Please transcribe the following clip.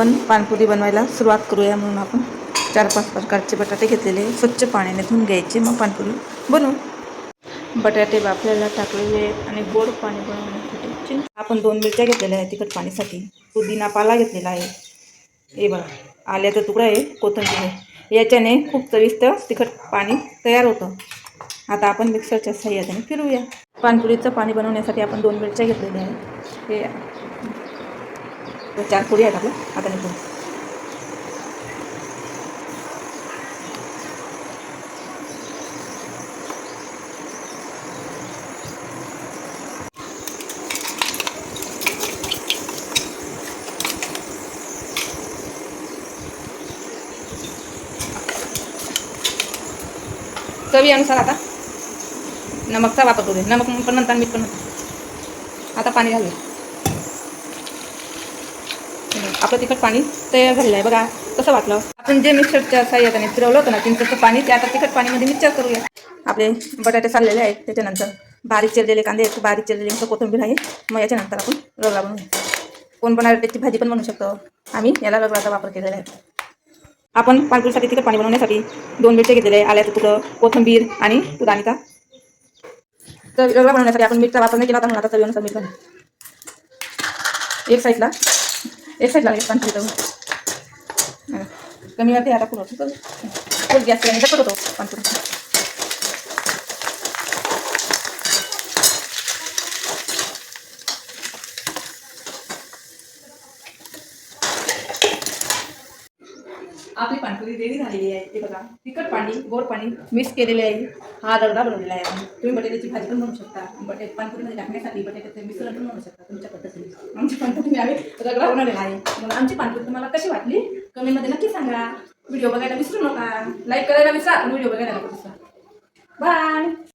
आपण पानपुरी बनवायला सुरुवात करूया म्हणून आपण. चार पाच प्रकारचे बटाटे घेतलेले स्वच्छ पाण्याने धुवून घ्यायचे. मग पानपुरी बनवू. बटाटे वापरायला टाकलेले आहेत आणि गोड पाणी बनवण्यासाठी आपण दोन मिरच्या घेतलेल्या आहेत तिखट पाण्यासाठी पुदिना पाला घेतलेला आहे. हे बघा. आल्याचा तुकडा आहे. कोथिंबीर आहे. याच्याने खूप चविष्ट तिखट पाणी तयार होतं. आता आपण मिक्सरच्या सहाय्याने फिरूया पानपुरीचं पाणी बनवण्यासाठी आपण दोन मिरच्या घेतलेल्या आहेत. हे चार पुरी आहेत आपल्या आता निघतो चवीनुसार आता. नमकचा वापर करूया. नमक पण नंतर मीठ पण आता पाणी घालूया. आपलं तिखट पाणी तयार झालेलं आहे. बघा कसं वाटलं? आपण जे मिक्सरच्या साह्याने फिरवलं होतं ना चिंचचं पाणी ते आता तिखट पाणीमध्ये मिक्सर करूया. आपले बटाटे चाललेले आहेत त्याच्यानंतर बारीक चिरलेले कांदे आहेत बारीक चिरलेले कोथिंबीर आहे. मग याच्यानंतर आपण रगडा बनवूया. कोण पण त्याची भाजी पण बनवू शकतो. आम्ही याला रगडाचा वापर केलेला आहे. आपण पाणपुरीसाठी तिखट पाणी बनवण्यासाठी दोन मिरचे घेतलेले आहे आल्याचं तुकडं कोथिंबीर आणि पुदानिका तर रगडा बनवण्यासाठी आपण मिरचा वापर नाही केला तर म्हणून आता चवीनुसार मीठ एक साईडला एक साईडला लागेल पानपुरी तळून कमी वाटते आता पुरवतो करू फुल गॅस केल्याने झटपट होतो आपली पाणपुरी रेडी झालेली आहे. ते बघा तिखट पाणी गोड पाणी मिक्स केलेले आहे. हा रगडा बनवलेला आहे. तुम्ही बटाट्याची भाजी पण बनवू शकता. बटाटे पाणपुरीमध्ये टाकण्यासाठी बटाट्याचं मिश्रण पण बनवू शकता. तुमच्या पद्धतीने आम्ही रगडा आहे. मग आमची पाणपुरी तुम्हाला कशी वाटली? कमेंटमध्ये नक्की सांगा. व्हिडिओ बघायला विसरू नका. लाईक करायला विसरा. व्हिडिओ बघायला नको विसरा. बाय